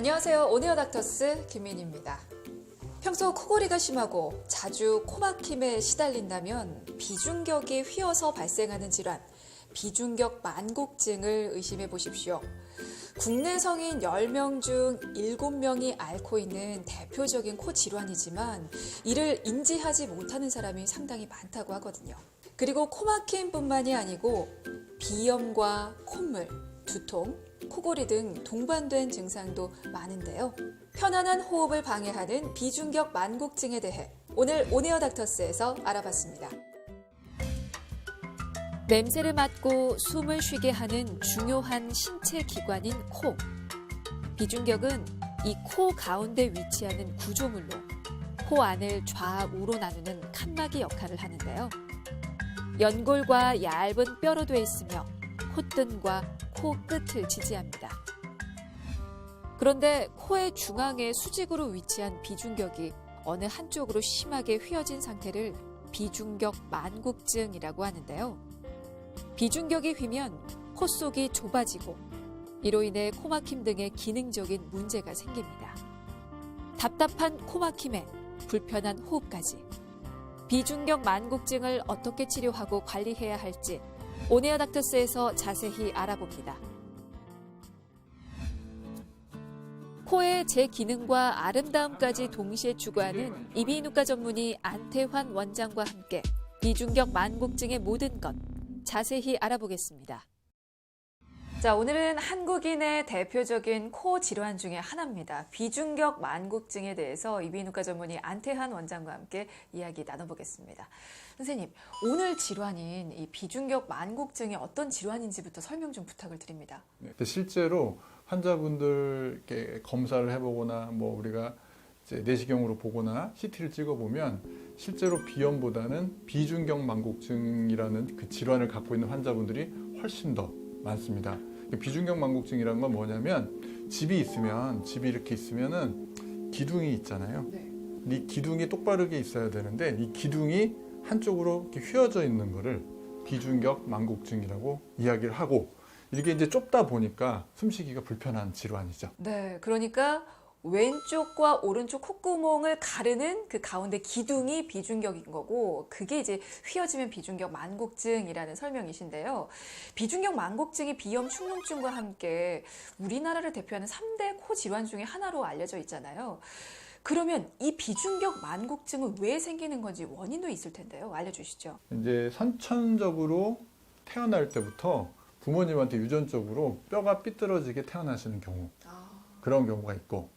안녕하세요. 오네어 닥터스 김민입니다. 평소 코골이가 심하고 자주 코막힘에 시달린다면 비중격이 휘어서 발생하는 질환, 비중격 만곡증을 의심해 보십시오. 국내 성인 10명 중 7명이 앓고 있는 대표적인 코 질환이지만 이를 인지하지 못하는 사람이 상당히 많다고 하거든요. 그리고 코막힘뿐만이 아니고 비염과 콧물, 두통, 코골이 등 동반된 증상도 많은데요. 편안한 호흡을 방해하는 비중격 만곡증에 대해 오늘 오네어 닥터스에서 알아봤습니다. 냄새를 맡고 숨을 쉬게 하는 중요한 신체 기관인 코. 비중격은 이 코 가운데 위치하는 구조물로 코 안을 좌우로 나누는 칸막이 역할을 하는데요. 연골과 얇은 뼈로 돼 있으며 콧등과 코 끝을 지지합니다. 그런데 코의 중앙에 수직으로 위치한 비중격이 어느 한쪽으로 심하게 휘어진 상태를 비중격 만곡증이라고 하는데요. 비중격이 휘면 코 속이 좁아지고 이로 인해 코막힘 등의 기능적인 문제가 생깁니다. 답답한 코막힘에 불편한 호흡까지 비중격 만곡증을 어떻게 치료하고 관리해야 할지 오네어 닥터스에서 자세히 알아봅니다. 코의 제 기능과 아름다움까지 동시에 추구하는 이비인후과 전문의 안태환 원장과 함께 비중격 만곡증의 모든 것 자세히 알아보겠습니다. 자, 오늘은 한국인의 대표적인 코 질환 중에 하나입니다. 비중격 만곡증에 대해서 이비인후과 전문의 안태한 원장과 함께 이야기 나눠보겠습니다. 선생님, 오늘 질환인 이 비중격 만곡증이 어떤 질환인지부터 설명 좀 부탁을 드립니다. 네, 실제로 환자분들 이렇게 검사를 해보거나 뭐 우리가 이제 내시경으로 보거나 CT를 찍어보면 실제로 비염보다는 비중격 만곡증이라는 그 질환을 갖고 있는 환자분들이 훨씬 더 많습니다. 비중격 만곡증이라는 건 뭐냐면 집이 있으면 집이 이렇게 있으면은 기둥이 있잖아요. 네. 이 기둥이 똑바르게 있어야 되는데 이 기둥이 한쪽으로 이렇게 휘어져 있는 거를 비중격 만곡증이라고 이야기를 하고 이게 이제 좁다 보니까 숨쉬기가 불편한 질환이죠. 네, 그러니까 왼쪽과 오른쪽 콧구멍을 가르는 그 가운데 기둥이 비중격인 거고 그게 이제 휘어지면 비중격 만곡증이라는 설명이신데요. 비중격 만곡증이 비염 축농증과 함께 우리나라를 대표하는 3대 코 질환 중에 하나로 알려져 있잖아요. 그러면 이 비중격 만곡증은 왜 생기는 건지 원인도 있을 텐데요. 알려주시죠. 이제 선천적으로 태어날 때부터 부모님한테 유전적으로 뼈가 삐뚤어지게 태어나시는 경우 그런 경우가 있고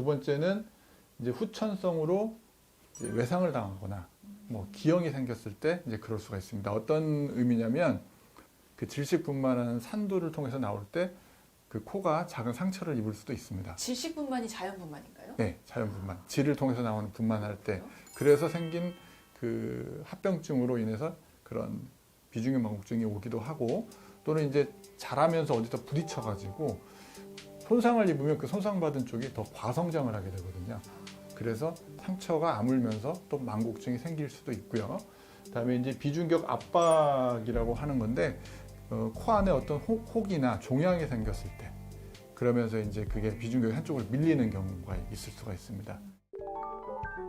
두 번째는 이제 후천성으로 이제 외상을 당하거나 뭐 기형이 생겼을 때 이제 그럴 수가 있습니다. 어떤 의미냐면 그 질식 분만하는 산도를 통해서 나올 때 그 코가 작은 상처를 입을 수도 있습니다. 질식분만이 자연분만인가요? 네, 자연 분만. 질을 통해서 나오는 분만할 때 그래서 생긴 그 합병증으로 인해서 그런 비중격 만곡증이 오기도 하고 또는 이제 자라면서 어디다 부딪혀 가지고 손상을 입으면 그 손상받은 쪽이 더 과성장을 하게 되거든요. 그래서 상처가 아물면서 또 만곡증이 생길 수도 있고요. 그다음에 이제 비중격 압박이라고 하는 건데 어, 코 안에 어떤 혹, 혹이나 종양이 생겼을 때 그러면서 이제 그게 비중격 한쪽으로 밀리는 경우가 있을 수가 있습니다.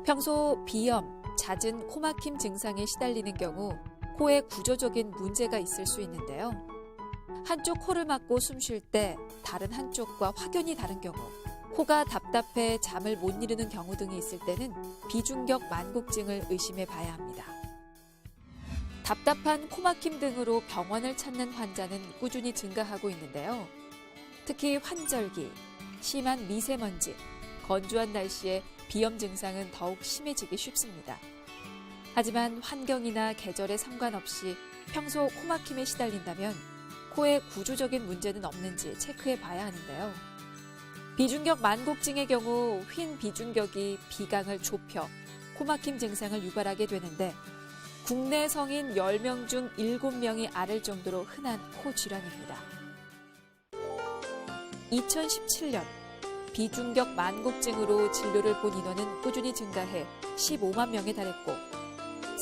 평소 비염, 잦은 코막힘 증상에 시달리는 경우 코에 구조적인 문제가 있을 수 있는데요. 한쪽 코를 막고 숨 쉴 때 다른 한쪽과 확연히 다른 경우, 코가 답답해 잠을 못 이루는 경우 등이 있을 때는 비중격 만곡증을 의심해 봐야 합니다. 답답한 코막힘 등으로 병원을 찾는 환자는 꾸준히 증가하고 있는데요. 특히 환절기, 심한 미세먼지, 건조한 날씨에 비염 증상은 더욱 심해지기 쉽습니다. 하지만 환경이나 계절에 상관없이 평소 코막힘에 시달린다면 코에 구조적인 문제는 없는지 체크해 봐야 하는데요. 비중격 만곡증의 경우 휜 비중격이 비강을 좁혀 코막힘 증상을 유발하게 되는데 국내 성인 10명 중 7명이 앓을 정도로 흔한 코 질환입니다. 2017년 비중격 만곡증으로 진료를 본 인원은 꾸준히 증가해 15만 명에 달했고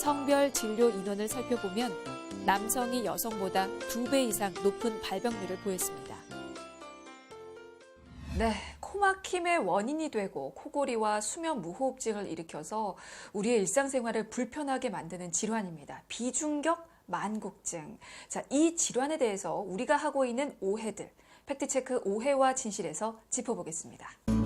성별 진료 인원을 살펴보면 남성이 여성보다 두 배 이상 높은 발병률을 보였습니다. 네, 코막힘의 원인이 되고 코골이와 수면 무호흡증을 일으켜서 우리의 일상생활을 불편하게 만드는 질환입니다. 비중격 만곡증. 자, 이 질환에 대해서 우리가 하고 있는 오해들, 팩트체크 오해와 진실에서 짚어보겠습니다.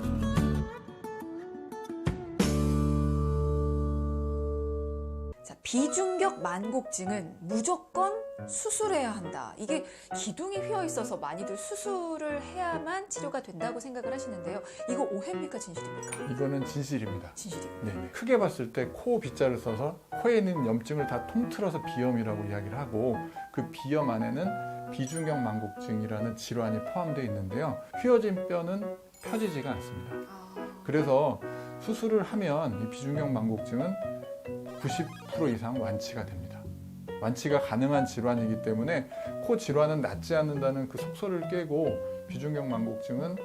비중격 만곡증은 무조건 수술해야 한다. 이게 기둥이 휘어 있어서 많이들 수술을 해야만 치료가 된다고 생각을 하시는데요. 이거 오해입니까 진실입니까? 이거는 진실입니다. 진실입니다. 네, 크게 봤을 때 코 빗자를 써서 코에 있는 염증을 다 통틀어서 비염이라고 이야기를 하고 그 비염 안에는 비중격 만곡증이라는 질환이 포함되어 있는데요. 휘어진 뼈는 펴지지가 않습니다. 그래서 수술을 하면 이 비중격 만곡증은 90% 이상 완치가 됩니다. 완치가 가능한 질환이기 때문에 코 질환은 낫지 않는다는 그 속설을 깨고 비중격 만곡증은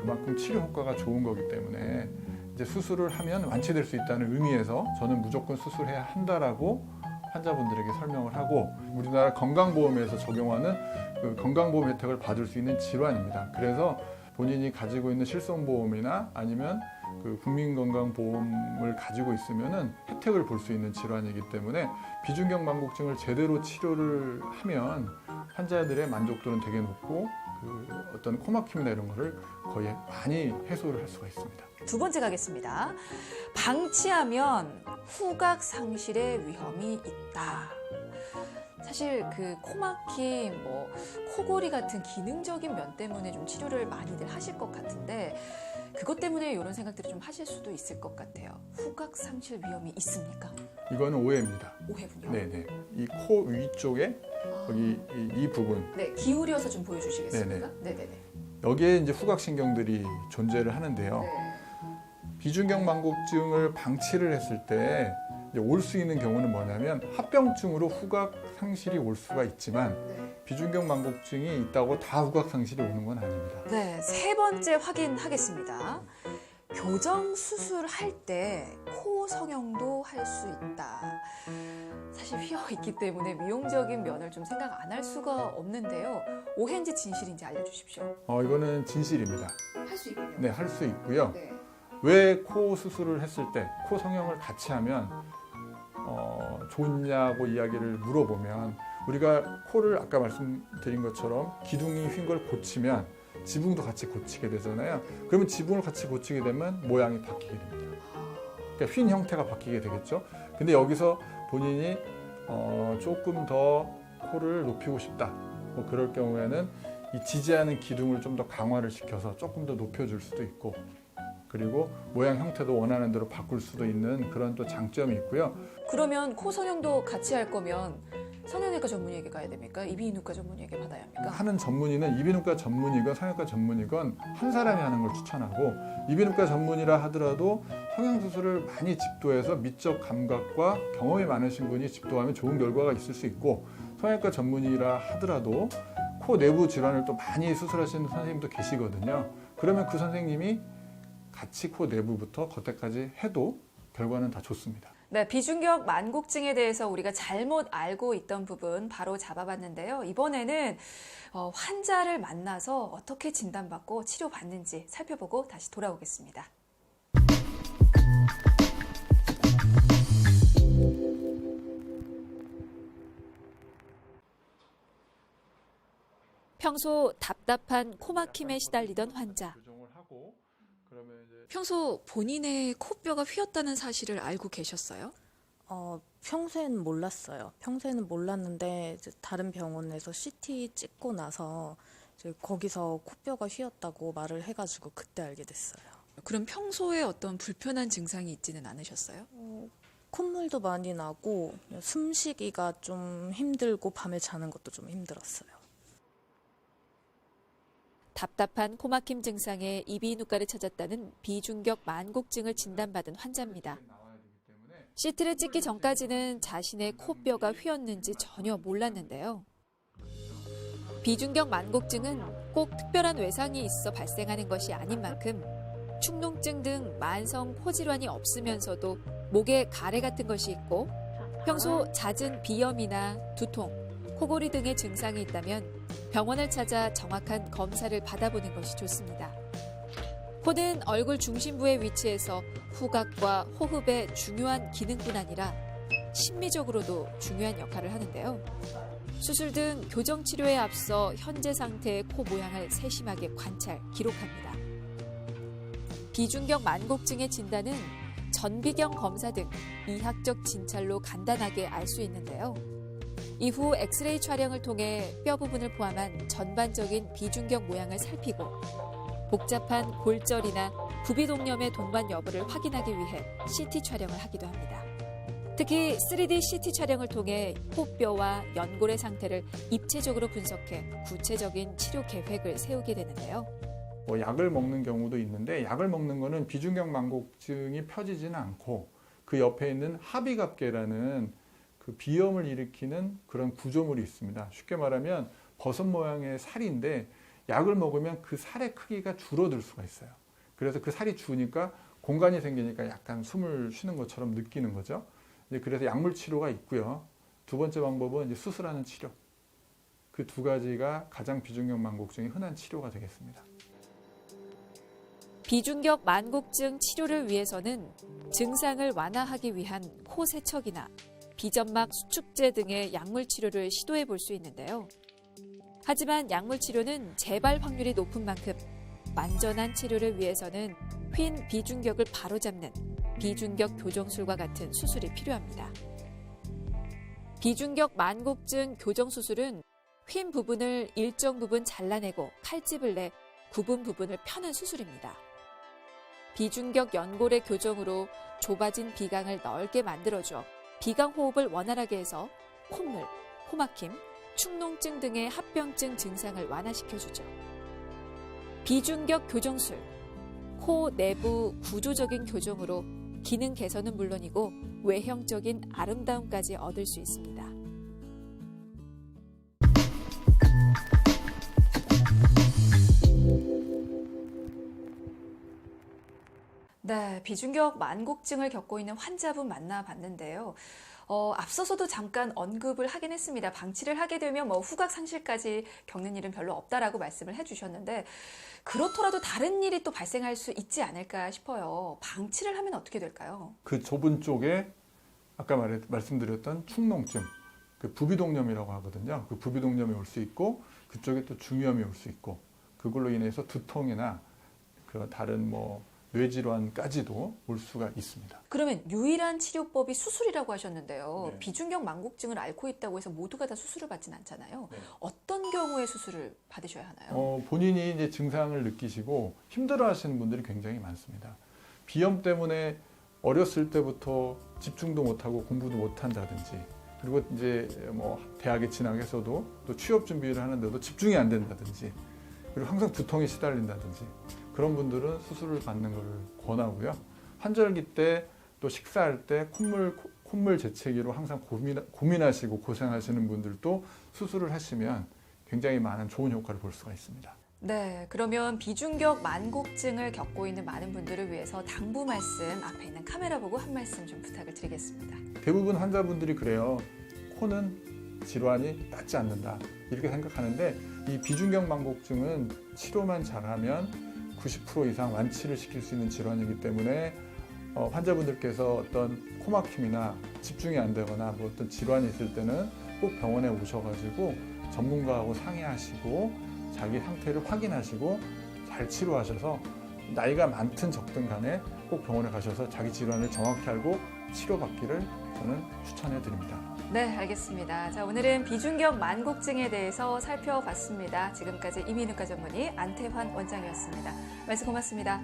그만큼 치료 효과가 좋은 거기 때문에 이제 수술을 하면 완치될 수 있다는 의미에서 저는 무조건 수술해야 한다라고 환자분들에게 설명을 하고 우리나라 건강보험에서 적용하는 그 건강보험 혜택을 받을 수 있는 질환입니다. 그래서 본인이 가지고 있는 실손보험이나 아니면 그 국민건강보험을 가지고 있으면은 혜택을 볼 수 있는 질환이기 때문에 비중격 만곡증을 제대로 치료를 하면 환자들의 만족도는 되게 높고 그 어떤 코막힘이나 이런 거를 거의 많이 해소를 할 수가 있습니다. 두 번째 가겠습니다. 방치하면 후각 상실의 위험이 있다. 사실 그 코막힘, 뭐 코골이 같은 기능적인 면 때문에 좀 치료를 많이들 하실 것 같은데 그것 때문에 이런 생각들을 좀 하실 수도 있을 것 같아요. 후각 상실 위험이 있습니까? 이거는 오해입니다. 오해군요. 네네. 이 코 위쪽에 여기 이, 이 부분 네, 기울여서 좀 보여주시겠습니까? 네, 네, 네. 여기에 이제 후각 신경들이 존재를 하는데요. 네. 비중격 만곡증을 방치를 했을 때 올 수 있는 경우는 뭐냐면 합병증으로 후각 상실이 올 수가 있지만 네. 비중격 만곡증이 있다고 다 후각 상실이 오는 건 아닙니다. 네, 세 번째 확인하겠습니다. 교정 수술할 때 코 성형도 할 수 있다. 사실 휘어 있기 때문에 미용적인 면을 좀 생각 안 할 수가 없는데요. 오해인지 진실인지 알려주십시오. 어, 이거는 진실입니다. 할 수 있군요. 네, 할 수 있고요. 네. 왜코 수술을 했을 때 코 성형을 같이 하면 어, 좋냐고 이야기를 물어보면 우리가 코를 아까 말씀드린 것처럼 기둥이 휜 걸 고치면 지붕도 같이 고치게 되잖아요. 그러면 지붕을 같이 고치게 되면 모양이 바뀌게 됩니다. 그러니까 휜 형태가 바뀌게 되겠죠. 근데 여기서 본인이 어, 조금 더 코를 높이고 싶다. 뭐 그럴 경우에는 이 지지하는 기둥을 좀 더 강화를 시켜서 조금 더 높여줄 수도 있고 그리고 모양 형태도 원하는 대로 바꿀 수도 있는 그런 또 장점이 있고요. 그러면 코 성형도 같이 할 거면 성형외과 전문의에게 가야 됩니까? 이비인후과 전문의에게 받아야 합니까? 하는 전문의는 이비인후과 전문이건 성형외과 전문이건 한 사람이 하는 걸 추천하고 이비인후과 전문이라 하더라도 성형 수술을 많이 집도해서 미적 감각과 경험이 많으신 분이 집도하면 좋은 결과가 있을 수 있고 성형외과 전문이라 하더라도 코 내부 질환을 또 많이 수술하시는 선생님도 계시거든요. 그러면 그 선생님이 같이 코 내부부터 겉에까지 해도 결과는 다 좋습니다. 네, 비중격 만곡증에 대해서 우리가 잘못 알고 있던 부분 바로 잡아봤는데요. 이번에는 어, 환자를 만나서 어떻게 진단받고 치료받는지 살펴보고 다시 돌아오겠습니다. 평소 답답한 코막힘에 시달리던 환자. 그러면 이제 평소 본인의 코뼈가 휘었다는 사실을 알고 계셨어요? 어, 평소에는 몰랐어요. 평소에는 몰랐는데 이제 다른 병원에서 CT 찍고 나서 이제 거기서 코뼈가 휘었다고 말을 해가지고 그때 알게 됐어요. 그럼 평소에 어떤 불편한 증상이 있지는 않으셨어요? 콧물도 많이 나고 숨쉬기가 좀 힘들고 밤에 자는 것도 좀 힘들었어요. 답답한 코막힘 증상에 이비인후과를 찾았다는 비중격 만곡증을 진단받은 환자입니다. CT를 찍기 전까지는 자신의 코뼈가 휘었는지 전혀 몰랐는데요. 비중격 만곡증은 꼭 특별한 외상이 있어 발생하는 것이 아닌 만큼 축농증 등 만성 코질환이 없으면서도 목에 가래 같은 것이 있고 평소 잦은 비염이나 두통, 코골이 등의 증상이 있다면 병원을 찾아 정확한 검사를 받아보는 것이 좋습니다. 코는 얼굴 중심부에 위치해서 후각과 호흡의 중요한 기능뿐 아니라 심미적으로도 중요한 역할을 하는데요. 수술 등 교정 치료에 앞서 현재 상태의 코 모양을 세심하게 관찰, 기록합니다. 비중격 만곡증의 진단은 전비경 검사 등 이학적 진찰로 간단하게 알 수 있는데요. 이후 엑스레이 촬영을 통해 뼈 부분을 포함한 전반적인 비중격 모양을 살피고 복잡한 골절이나 부비동염의 동반 여부를 확인하기 위해 CT 촬영을 하기도 합니다. 특히 3D CT 촬영을 통해 코뼈와 연골의 상태를 입체적으로 분석해 구체적인 치료 계획을 세우게 되는데요. 뭐 약을 먹는 경우도 있는데 약을 먹는 거는 비중격 만곡증이 펴지지는 않고 그 옆에 있는 합의갑계라는 그 비염을 일으키는 그런 구조물이 있습니다. 쉽게 말하면 버섯 모양의 살인데 약을 먹으면 그 살의 크기가 줄어들 수가 있어요. 그래서 그 살이 주니까 공간이 생기니까 약간 숨을 쉬는 것처럼 느끼는 거죠. 이제 그래서 약물 치료가 있고요. 두 번째 방법은 이제 수술하는 치료. 그 두 가지가 가장 비중격 만곡증의 흔한 치료가 되겠습니다. 비중격 만곡증 치료를 위해서는 증상을 완화하기 위한 코 세척이나 비점막 수축제 등의 약물 치료를 시도해 볼 수 있는데요. 하지만 약물 치료는 재발 확률이 높은 만큼 완전한 치료를 위해서는 휜 비중격을 바로잡는 비중격 교정술과 같은 수술이 필요합니다. 비중격 만곡증 교정 수술은 휜 부분을 일정 부분 잘라내고 칼집을 내 굽은 부분을 펴는 수술입니다. 비중격 연골의 교정으로 좁아진 비강을 넓게 만들어줘 비강 호흡을 원활하게 해서 콧물, 코막힘, 축농증 등의 합병증 증상을 완화시켜주죠. 비중격 교정술, 코 내부 구조적인 교정으로 기능 개선은 물론이고 외형적인 아름다움까지 얻을 수 있습니다. 네, 비중격 만곡증을 겪고 있는 환자분 만나봤는데요. 어, 앞서서도 잠깐 언급을 하긴 했습니다. 방치를 하게 되면 뭐 후각 상실까지 겪는 일은 별로 없다라고 말씀을 해주셨는데 그렇더라도 다른 일이 또 발생할 수 있지 않을까 싶어요. 방치를 하면 어떻게 될까요? 그 좁은 쪽에 아까 말했, 말씀드렸던 축농증, 그 부비동염이라고 하거든요. 그 부비동염이 올 수 있고 그쪽에 또 중이염이 올 수 있고 그걸로 인해서 두통이나 그 다른 뭐 뇌질환까지도 올 수가 있습니다. 그러면 유일한 치료법이 수술이라고 하셨는데요. 네. 비중격 만곡증을 앓고 있다고 해서 모두가 다 수술을 받진 않잖아요. 네. 어떤 경우에 수술을 받으셔야 하나요? 어, 본인이 이제 증상을 느끼시고 힘들어하시는 분들이 굉장히 많습니다. 비염 때문에 어렸을 때부터 집중도 못하고 공부도 못한다든지 그리고 이제 뭐 대학에 진학해서도 또 취업 준비를 하는데도 집중이 안 된다든지 그리고 항상 두통에 시달린다든지 그런 분들은 수술을 받는 것을 권하고요. 환절기 때 또 식사할 때 콧물 코- 콧물 재채기로 항상 고민, 고민하시고 고생하시는 분들도 수술을 하시면 굉장히 많은 좋은 효과를 볼 수가 있습니다. 네, 그러면 비중격 만곡증을 겪고 있는 많은 분들을 위해서 당부 말씀 앞에 있는 카메라 보고 한 말씀 좀 부탁을 드리겠습니다. 대부분 환자분들이 그래요. 코는 질환이 낫지 않는다. 이렇게 생각하는데 이 비중격 만곡증은 치료만 잘하면 90% 이상 완치를 시킬 수 있는 질환이기 때문에 어, 환자분들께서 어떤 코막힘이나 집중이 안 되거나 뭐 어떤 질환이 있을 때는 꼭 병원에 오셔가지고 전문가하고 상의하시고 자기 상태를 확인하시고 잘 치료하셔서 나이가 많든 적든 간에 꼭 병원에 가셔서 자기 질환을 정확히 알고 치료받기를 저는 추천해 드립니다. 네, 알겠습니다. 자, 오늘은 비중격 만곡증에 대해서 살펴봤습니다. 지금까지 이민우과 전문의 안태환 원장이었습니다. 말씀 고맙습니다.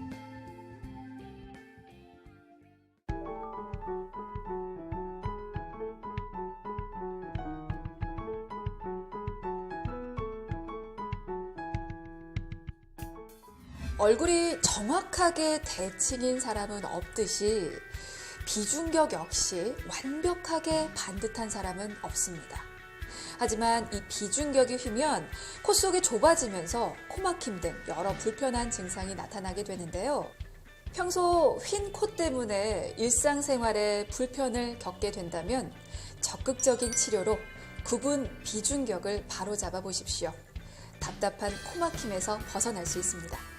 얼굴이 정확하게 대칭인 사람은 없듯이 비중격 역시 완벽하게 반듯한 사람은 없습니다. 하지만 이 비중격이 휘면 코 속이 좁아지면서 코막힘 등 여러 불편한 증상이 나타나게 되는데요. 평소 휜 코 때문에 일상생활에 불편을 겪게 된다면 적극적인 치료로 구분 비중격을 바로잡아 보십시오. 답답한 코막힘에서 벗어날 수 있습니다.